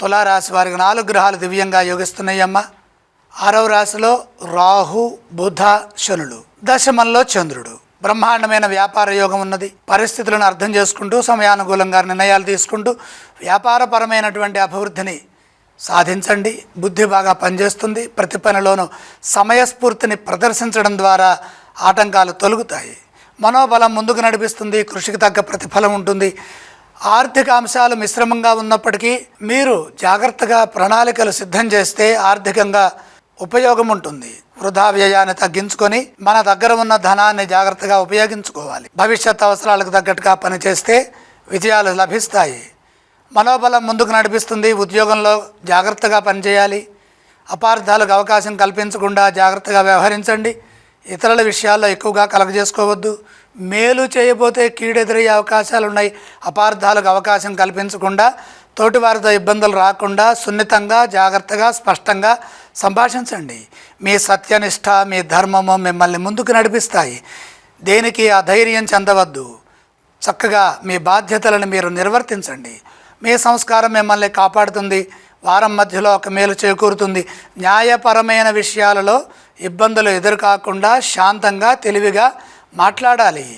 తులారాశి వారికి నాలుగు గ్రహాలు దివ్యంగా యోగిస్తున్నాయమ్మ. ఆరవ రాశిలో రాహు బుధ శనులు దశమంలో చంద్రుడు. బ్రహ్మాండమైన వ్యాపార యోగం ఉన్నది. పరిస్థితులను అర్థం చేసుకుంటూ సమయానుకూలంగా నిర్ణయాలు తీసుకుంటూ వ్యాపారపరమైనటువంటి అభివృద్ధిని సాధించండి. బుద్ధి బాగా పనిచేస్తుంది. ప్రతి పనిలోనూ సమయస్ఫూర్తిని ప్రదర్శించడం ద్వారా ఆటంకాలు తొలుగుతాయి. మనోబలం ముందుకు నడిపిస్తుంది. కృషికి తగ్గ ప్రతిఫలం ఉంటుంది. ఆర్థిక అంశాలు మిశ్రమంగా ఉన్నప్పటికీ మీరు జాగ్రత్తగా ప్రణాళికలు సిద్ధం చేస్తే ఆర్థికంగా ఉపయోగం ఉంటుంది. వృధా వ్యయాన్ని తగ్గించుకొని మన దగ్గర ఉన్న ధనాన్ని జాగ్రత్తగా ఉపయోగించుకోవాలి. భవిష్యత్ అవసరాలకు తగ్గట్టుగా పనిచేస్తే విజయాలు లభిస్తాయి. మనోబలం ముందుకు నడిపిస్తుంది. ఉద్యోగంలో జాగ్రత్తగా పనిచేయాలి. అపార్థాలకు అవకాశం కల్పించకుండా జాగ్రత్తగా వ్యవహరించండి. ఇతరుల విషయాల్లో ఎక్కువగా కలగజేసుకోవద్దు. మేలు చేయబోతే కీడెదురయ్యే అవకాశాలు ఉన్నాయి అపార్థాలకు అవకాశం కల్పించకుండా తోటివారితో ఇబ్బందులు రాకుండా సున్నితంగా జాగ్రత్తగా స్పష్టంగా సంభాషించండి. మీ సత్యనిష్ట మీ ధర్మము మిమ్మల్ని ముందుకు నడిపిస్తాయి. దేనికి అధైర్యం చెందవద్దు. చక్కగా మీ బాధ్యతలను మీరు నిర్వర్తించండి. మీ సంస్కారం మిమ్మల్ని కాపాడుతుంది. వారం మధ్యలో ఒక మేలు చేకూరుతుంది. న్యాయపరమైన విషయాలలో ఇబ్బందులు ఎదురుకాకుండా శాంతంగా తెలివిగా మాట్లాడాలి.